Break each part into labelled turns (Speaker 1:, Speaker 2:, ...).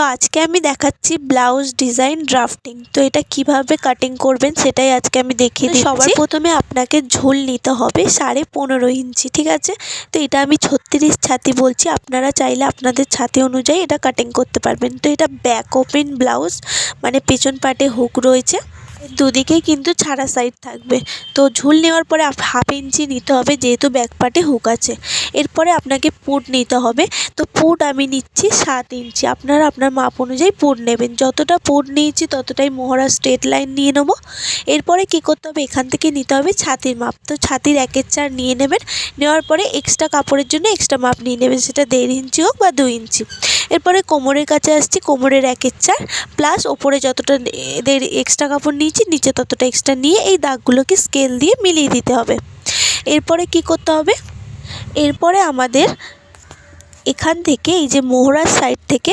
Speaker 1: তো আজকে আমি দেখাচ্ছি ব্লাউজ ডিজাইন ড্রাফটিং। তো এটা কীভাবে কাটিং করবেন সেটাই আজকে আমি দেখিয়ে দিচ্ছি। সবার প্রথমে আপনাকে ঝোল নিতে হবে সাড়ে পনেরো ইঞ্চি ঠিক আছে? তো এটা আমি ছত্রিশ ছাতি বলছি। আপনারা চাইলে আপনাদের ছাতি অনুযায়ী এটা কাটিং করতে পারবেন। তো এটা ব্যাক ওপেন ব্লাউজ মানে পেছন পাটে হুক রয়েছে। দুদিকেই কিন্তু ছাড়া সাইড থাকবে। তো ঝুল নেওয়ার পরে হাফ ইঞ্চি নিতে হবে, যেহেতু ব্যাক পার্টে হুক আছে। এরপরে আপনাকে পুট নিতে হবে। তো পুট আমি নিচ্ছি সাত ইঞ্চি আপনারা আপনার মাপ অনুযায়ী পুট নেবেন। যতটা পুট নিয়েছি ততটাই মোহরা স্ট্রেট লাইন নিয়ে নেব। এরপরে কী করতে হবে? এখান থেকে নিতে হবে ছাতির মাপ। তো ছাতির একের চার নিয়ে নেবেন। নেওয়ার পরে এক্সট্রা কাপড়ের জন্য এক্সট্রা মাপ নিয়ে নেবেন। সেটা দেড় ইঞ্চি হোক বা দুই ইঞ্চি এরপরে কোমরের কাছে আসছি, কোমরের একের চার। প্লাস ওপরে যতটা এদের এক্সট্রা কাপড় নিয়েছি নিচে ততটা এক্সট্রা নিয়ে এই দাগগুলোকে স্কেল দিয়ে মিলিয়ে দিতে হবে। এরপরে কি করতে হবে? এরপরে আমাদের এখান থেকে এই যে মোহরার সাইড থেকে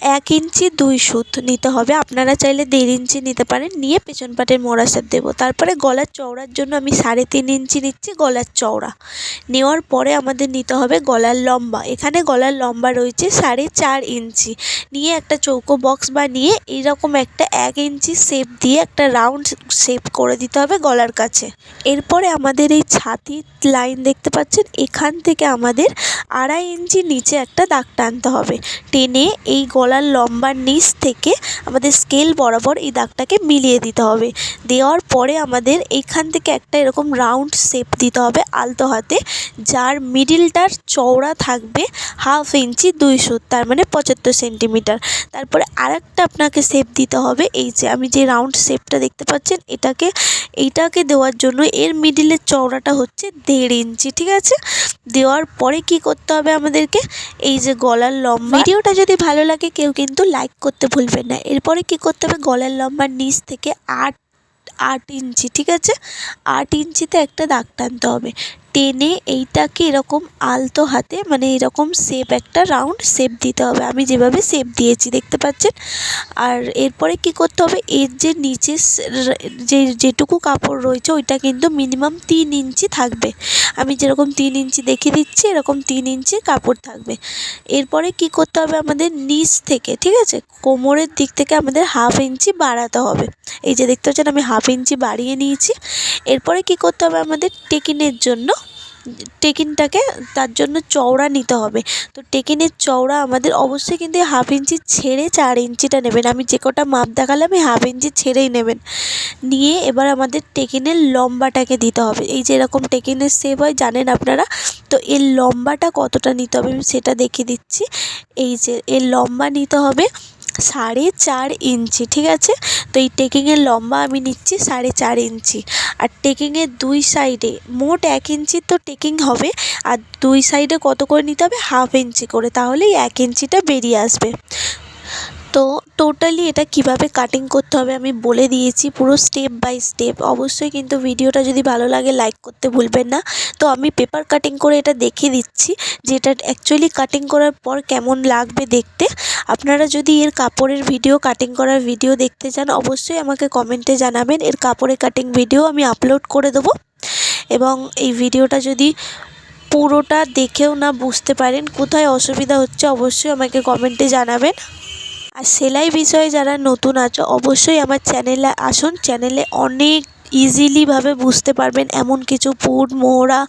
Speaker 1: এক ইঞ্চি দুই সুত নিতে হবে। আপনারা চাইলে দেড় ইঞ্চি নিতে পারেন। নিয়ে পেছন পাটের মোড়া সাপ দেবো। তারপরে গলার চওড়ার জন্য আমি সাড়ে তিন ইঞ্চি নিচ্ছি গলার চওড়া। নেওয়ার পরে আমাদের নিতে হবে গলার লম্বা। এখানে গলার লম্বা রয়েছে সাড়ে চার ইঞ্চি। নিয়ে একটা চৌকো বক্স বানিয়ে এইরকম একটা এক ইঞ্চি শেপ দিয়ে একটা রাউন্ড শেপ করে দিতে হবে গলার কাছে। এরপরে আমাদের এই ছাতির লাইন দেখতে পাচ্ছেন। এখান থেকে আমাদের আড়াই ইঞ্চি নিচে একটা দাগ টানতে হবে। টেনে এই গলার লম্বার নিচ থেকে আমাদের স্কেল বরাবর এই দাগটাকে মিলিয়ে দিতে হবে। দেওয়ার পরে আমাদের এইখান থেকে একটা এরকম রাউন্ড শেপ দিতে হবে আলতো হাতে, যার মিডিলটার চওড়া থাকবে হাফ ইঞ্চি দুই সুত, তার মানে পঁচাত্তর সেন্টিমিটার তারপরে আরেকটা আপনাকে শেপ দিতে হবে, এই যে আমি যে রাউন্ড শেপটা দেখতে পাচ্ছেন, এটাকে, এইটাকে দেওয়ার জন্য এর মিডিলের চওড়াটা হচ্ছে দেড় ইঞ্চি ঠিক আছে? দেওয়ার পরে কি করতে হবে আমাদেরকে? এই যে গলার লম্বা ভিডিওটা যদি ভালো লাগে কেউ কিন্তু লাইক করতে ভুলবেন না। এরপরে কি করতে হবে? গলার লম্বার নিচ থেকে আট আট ইঞ্চি, ঠিক আছে? আট ইঞ্চিতে একটা দাগ টানতে হবে। টেনে এইটাকে এরকম আলতো হাতে মানে এরকম শেপ একটা রাউন্ড শেপ দিতে হবে। আমি যেভাবে শেপ দিয়েছি, দেখতে পাচ্ছেন? আর এরপরে কি করতে হবে? এর যে নিচে যে যেটুকু কাপড় রয়েছে, ওইটা কিন্তু মিনিমাম তিন ইঞ্চি থাকবে। আমি যেরকম তিন ইঞ্চি দেখিয়ে দিচ্ছি, এরকম তিন ইঞ্চি কাপড় থাকবে। এরপরে কি করতে হবে? আমাদের নিচ থেকে, ঠিক আছে? কোমরের দিক থেকে আমাদের হাফ ইঞ্চি বাড়াতে হবে। এই যে দেখতে পাচ্ছেন, আমি হাফ ইঞ্চি বাড়িয়ে নিয়েছি। এরপরে কি করতে হবে? আমাদের টেকিনের জন্য টেকিনটাকে তার জন্য চওড়া নিতে হবে। তো টেকিনের চওড়া আমাদের অবশ্যই কিন্তু হাফ ইঞ্চি ছেড়ে চার ইঞ্চিটা নেবেন। আমি যে কটা মাপ দেখালাম, এই হাফ ইঞ্চি ছেড়েই নেবেন। নিয়ে এবার আমাদের টেকিনের লম্বাটাকে দিতে হবে। এই যে এরকম টেকিনের শেপ হয়, জানেন আপনারা? তো এর লম্বাটা কতটা নিতে হবে? আমি সেটা দেখিয়ে দিচ্ছি। এই যে এর লম্বা নিতে হবে সাড়ে চার ইঞ্চি, ঠিক আছে? তো এই টেকিংয়ের লম্বা আমি নিচ্ছি সাড়ে চার ইঞ্চি। আর টেকিংয়ের দুই সাইডে মোট এক ইঞ্চির তো টেকিং হবে, আর দুই সাইডে কত করে নিতে হবে? হাফ ইঞ্চি করে, তাহলেই এক ইঞ্চিটা বেরিয়ে আসবে। তো টোটালি এটা কীভাবে কাটিং করতে হবে আমি বলে দিয়েছি পুরো স্টেপ বাই স্টেপ অবশ্যই কিন্তু ভিডিওটা যদি ভালো লাগে লাইক করতে ভুলবেন না। তো আমি পেপার কাটিং করে এটা দেখিয়ে দিচ্ছি যে এটা অ্যাকচুয়ালি কাটিং করার পর কেমন লাগবে দেখতে। আপনারা যদি এর কাপড়ের ভিডিও কাটিং করার ভিডিও দেখতে চান, অবশ্যই আমাকে কমেন্টে জানাবেন। এর কাপড়ের কাটিং ভিডিও আমি আপলোড করে দেবো। এবং এই ভিডিওটা যদি পুরোটা দেখেও না বুঝতে পারেন, কোথায় অসুবিধা হচ্ছে, অবশ্যই আমাকে কমেন্টে জানাবেন। আর সেলাই বিষয়ে যারা নতুন আছো, অবশ্যই আমার চ্যানেলে আসুন। চ্যানেলে অনেক ইজিলিভাবে বুঝতে পারবেন এমন কিছু পুট মোহরা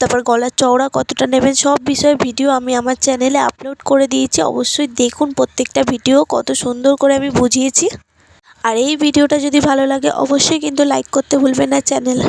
Speaker 1: তারপর গলার চওড়া কতটা নেবেন, সব বিষয়ে ভিডিও আমি আমার চ্যানেলে আপলোড করে দিয়েছি। অবশ্যই দেখুন প্রত্যেকটা ভিডিও কত সুন্দর করে আমি বুঝিয়েছি। আর এই ভিডিওটা যদি ভালো লাগে, অবশ্যই কিন্তু লাইক করতে ভুলবেন না চ্যানেল।